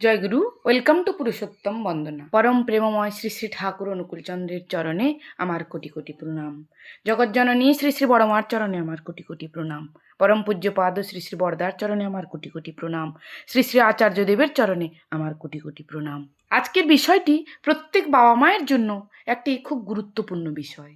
Joyguru welcome to Purushottam Bandana পরম প্রেমময় শ্রী শ্রী ঠাকুর অনুকূলচন্দ্রের চরণে আমার কোটি কোটি প্রণাম। জগজ্জননী শ্রী শ্রী বড়মার চরণে আমার কোটি কোটি প্রণাম। পরম পূজ্যপাদ শ্রী শ্রী বরদার চরণে আমার কোটি কোটি প্রণাম। শ্রী শ্রী আচার্যদেবের চরণে আমার কোটি কোটি প্রণাম। আজকের বিষয়টি প্রত্যেক বাবা মায়ের জন্য একটি খুব গুরুত্বপূর্ণ বিষয়।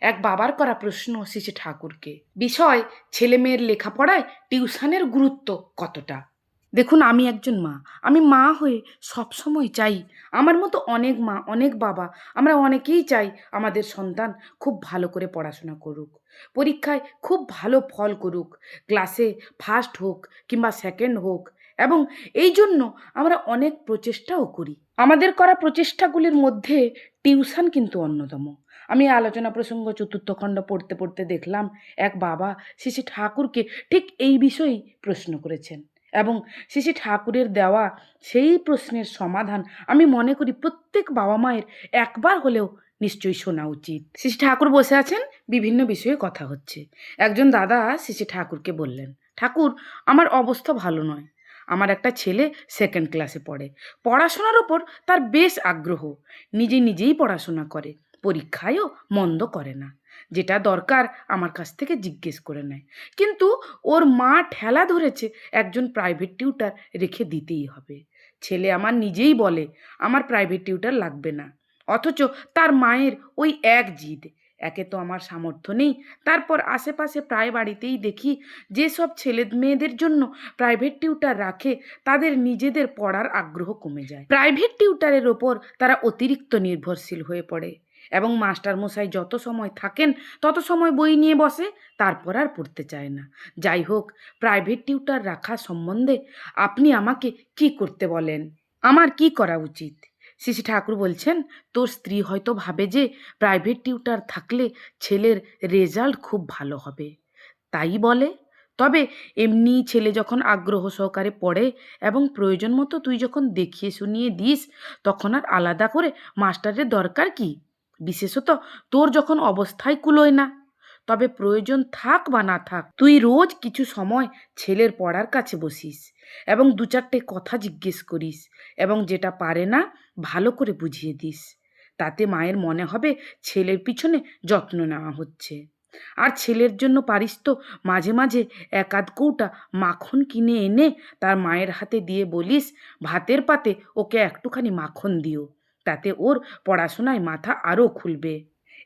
এক বাবার করা প্রশ্ন শ্রী শ্রী ঠাকুরকে। বিষয় ছেলে মেয়ের লেখাপড়ায় টিউশনের গুরুত্ব কতটা? দেখুন, আমি একজন মা। আমি মা হয়ে সবসময় চাই। আমার মতো অনেক মা, অনেক বাবা, আমরা অনেকেই চাই আমাদের সন্তান খুব ভালো করে পড়াশোনা করুক। পরীক্ষায় খুব ভালো ফল করুক। ক্লাসে ফার্স্ট হোক কিংবা সেকেন্ড হোক। এবং এই জন্য আমরা অনেক প্রচেষ্টাও করি। আমাদের করা প্রচেষ্টাগুলির মধ্যে টিউশন কিন্তু অন্যতম। আমি আলোচনা প্রসঙ্গ চতুর্থ খণ্ড পড়তে পড়তে দেখলাম, এক বাবা শ্রী ঠাকুরকে ঠিক এই বিষয়েই প্রশ্ন করেছেন। এবং শ্রী ঠাকুরের দেওয়া সেই প্রশ্নের সমাধান আমি মনে করি প্রত্যেক বাবা মায়ের একবার হলেও নিশ্চয়ই শোনা উচিত। শ্রী ঠাকুর বসে আছেন, বিভিন্ন বিষয়ে কথা হচ্ছে। একজন দাদা শ্রী ঠাকুরকে বললেন, ঠাকুর, আমার অবস্থা ভালো নয়। আমার একটা ছেলে সেকেন্ড ক্লাসে পড়ে। পড়াশোনার ওপর তার বেশ আগ্রহ। নিজে নিজেই পড়াশোনা করে। পরীক্ষায়ও মন্দ করে না। যেটা দরকার আমার কাছ থেকে জিজ্ঞেস করে নেয়। কিন্তু ওর মা ঠেলা ধরেছে, একজন প্রাইভেট টিউটার রেখে দিতেই হবে। ছেলে আমার নিজেই বলে, আমার প্রাইভেট টিউটার লাগবে না। অথচ তার মায়ের ওই এক জিদ। একে তো আমার সামর্থ্য নেই। তারপর আশেপাশে প্রায় বাড়িতেই দেখি যেসব ছেলে মেয়েদের জন্য প্রাইভেট টিউটার রাখে, তাদের নিজেদের পড়ার আগ্রহ কমে যায়। প্রাইভেট টিউটারের ওপর তারা অতিরিক্ত নির্ভরশীল হয়ে পড়ে। এবং মাস্টারমশাই যত সময় থাকেন, তত সময় বই নিয়ে বসে, তারপর আর পড়তে চায় না। যাই হোক প্রাইভেট টিউটার রাখা সম্বন্ধে আপনি আমাকে কি করতে বলেন? আমার কি করা উচিত? শ্রী ঠাকুর বলছেন, তোর স্ত্রী হয়তো ভাবে যে প্রাইভেট টিউটার থাকলে ছেলের রেজাল্ট খুব ভালো হবে। তাই বলে। তবে এমনি ছেলে যখন আগ্রহ সহকারে পড়ে এবং প্রয়োজন মতো তুই যখন দেখিয়ে শুনিয়ে দিস, তখন আর আলাদা করে মাস্টারের দরকার কি? বিশেষত তোর যখন অবস্থায় কুলোয় না। তবে প্রয়োজন থাক বা না থাক, তুই রোজ কিছু সময় ছেলের পড়ার কাছে বসিস এবং দু চারটে কথা জিজ্ঞেস করিস এবং যেটা পারে না ভালো করে বুঝিয়ে দিস। তাতে মায়ের মনে হবে ছেলের পিছনে যত্ন নেওয়া হচ্ছে। আর ছেলের জন্য পারিস তো মাঝে মাঝে এক আধ কৌটা মাখন কিনে এনে তার মায়ের হাতে দিয়ে বলিস, ভাতের পাতে ওকে একটুখানি মাখন দিও। তাতে ওর পড়াশোনায় মাথা আরও খুলবে।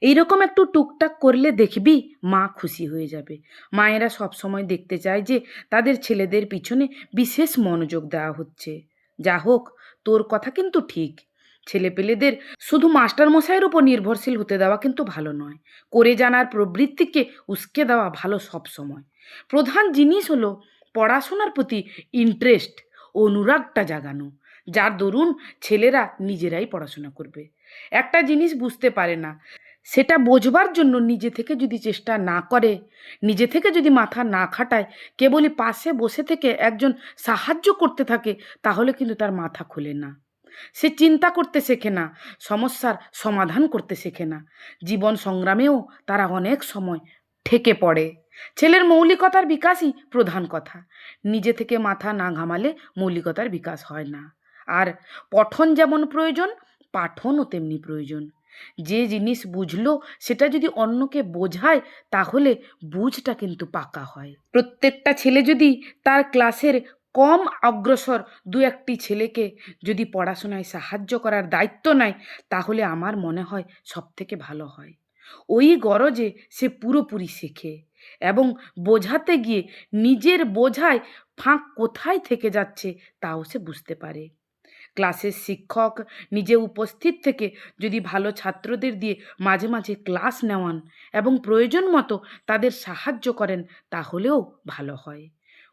এইরকম একটু টুকটাক করলে দেখবি মা খুশি হয়ে যাবে। মায়েরা সব সময় দেখতে চায় যে তাদের ছেলেদের পিছনে বিশেষ মনোযোগ দেওয়া হচ্ছে। যা হোক, তোর কথা কিন্তু ঠিক। ছেলেপেলেদের শুধু মাস্টার মশাইয়ের উপর নির্ভরশীল হতে দেওয়া কিন্তু ভালো নয়। করে জানার প্রবৃত্তিকে উস্কে দেওয়া ভালো সব সময়। প্রধান জিনিস হলো পড়াশোনার প্রতি ইন্টারেস্ট অনুরাগটা জাগানো। যার দরুন ছেলেরা নিজেরাই পড়াশোনা করবে। একটা জিনিস বুঝতে পারে না, সেটা বোঝবার জন্য নিজে থেকে যদি চেষ্টা না করে, নিজে থেকে যদি মাথা না খাটায়, কেবলই পাশে বসে থেকে একজন সাহায্য করতে থাকে, তাহলে কিন্তু তার মাথা খোলে না। সে চিন্তা করতে শেখে না, সমস্যার সমাধান করতে শেখে না। জীবন সংগ্রামেও তারা অনেক সময় ঠেকে পড়ে। ছেলের মৌলিকতার বিকাশই প্রধান কথা। নিজে থেকে মাথা না ঘামালে মৌলিকতার বিকাশ হয় না। আর পঠন যেমন প্রয়োজন, পাঠনও তেমনি প্রয়োজন। যে জিনিস বুঝলো, সেটা যদি অন্যকে বোঝায়, তাহলে বুঝটা কিন্তু পাকা হয়। প্রত্যেকটা ছেলে যদি তার ক্লাসের কম অগ্রসর দু একটি ছেলেকে যদি পড়াশোনায় সাহায্য করার দায়িত্ব নেয়, তাহলে আমার মনে হয় সব থেকে ভালো হয়। ওই গরজে সে পুরোপুরি শেখে এবং বোঝাতে গিয়ে নিজের বোঝায় ফাঁক কোথায় থেকে যাচ্ছে, তাও সে বুঝতে পারে। ক্লাসের শিক্ষক নিজে উপস্থিত থেকে যদি ভালো ছাত্রদের দিয়ে মাঝে মাঝে ক্লাস নেওয়ান এবং প্রয়োজন মতো তাদের সাহায্য করেন, তাহলেও ভালো হয়।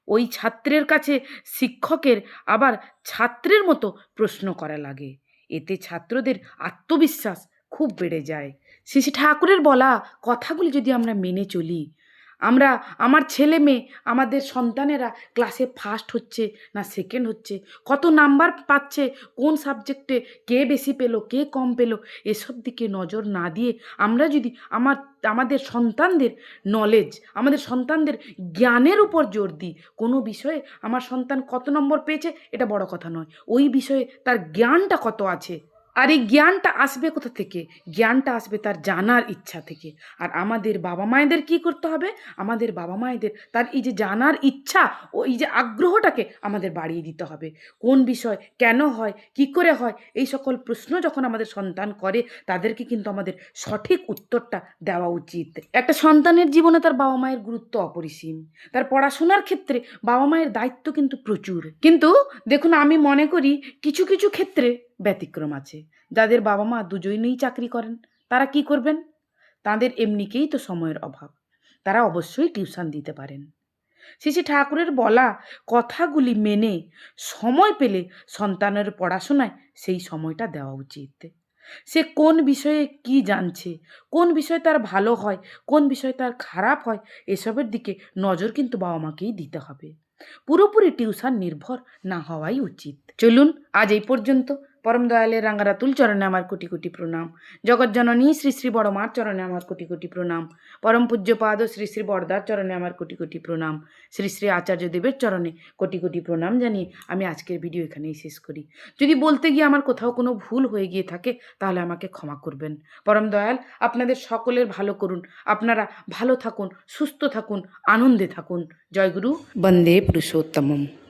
ওই ছাত্রের কাছে শিক্ষকের আবার ছাত্রের মতো প্রশ্ন করা লাগে। এতে ছাত্রদের আত্মবিশ্বাস খুব বেড়ে যায়। শ্রী ঠাকুরের বলা কথাগুলি যদি আমরা মেনে চলি আমরা, আমার ছেলে মেয়ে, আমাদের সন্তানেরা ক্লাসে ফার্স্ট হচ্ছে না সেকেন্ড হচ্ছে? কত নাম্বার পাচ্ছে? কোন সাবজেক্টে কে বেশি পেল, কে কম পেল? এসব দিকে নজর না দিয়ে আমরা যদি আমার, আমাদের সন্তানদের নলেজ আমাদের সন্তানদের জ্ঞানের উপর জোর দিই, কোনো বিষয়ে আমার সন্তান কত নম্বর পেয়েছে? এটা বড় কথা নয়। ওই বিষয়ে তার জ্ঞানটা কত আছে? আর এই জ্ঞানটা আসবে কোথা থেকে? জ্ঞানটা আসবে তার জানার ইচ্ছা থেকে। আর আমাদের বাবা মায়েদের কি করতে হবে? আমাদের বাবা মায়েদের তার এই যে জানার ইচ্ছা, ও এই যে আগ্রহটাকে আমাদের বাড়িয়ে দিতে হবে। কোন বিষয় কেন হয়? কি করে হয়? এই সকল প্রশ্ন যখন আমাদের সন্তান করে, তাদেরকে কিন্তু আমাদের সঠিক উত্তরটা দেওয়া উচিত। একটা সন্তানের জীবনে তার বাবা মায়ের গুরুত্ব অপরিসীম। তার পড়াশোনার ক্ষেত্রে বাবা মায়ের দায়িত্ব কিন্তু প্রচুর। কিন্তু দেখুন, আমি মনে করি কিছু কিছু ক্ষেত্রে ব্যতিক্রম আছে। যাদের বাবা মা দুজনেই চাকরি করেন, তারা কি করবেন? তাদের এমনিকেই তো সময়ের অভাব। তারা অবশ্যই টিউশন দিতে পারেন। শ্রী ঠাকুরের বলা কথাগুলি মেনে সময় পেলে সন্তানের পড়াশোনায় সেই সময়টা দেওয়া উচিত। সে কোন বিষয়ে কি জানছে, কোন বিষয় তার ভালো হয়, কোন বিষয় তার খারাপ হয়, এসবের দিকে নজর কিন্তু বাবা মাকেই দিতে হবে। পুরোপুরি টিউশন নির্ভর না হওয়াই উচিত। চলুন আজ এই পর্যন্ত পরম দয়ালের রাঙ্গারাতুল চরণে আমার কোটি কোটি প্রণাম। জগজ্জননী শ্রী শ্রী বড় মার চরণে আমার কোটি কোটি প্রণাম। পরম পূজ্যপাদ শ্রী শ্রী বরদার চরণে আমার কোটি কোটি প্রণাম। শ্রী শ্রী আচার্য দেবের চরণে কোটি কোটি প্রণাম জানিয়ে আমি আজকের ভিডিও এখানেই শেষ করি। যদি বলতে গিয়ে আমার কোথাও কোনো ভুল হয়ে গিয়ে থাকে, তাহলে আমাকে ক্ষমা করবেন। পরম দয়াল, আপনাদের সকলের ভালো করুন। আপনারা ভালো থাকুন, সুস্থ থাকুন, আনন্দে থাকুন। জয়গুরু বন্দে পুরুষোত্তমম।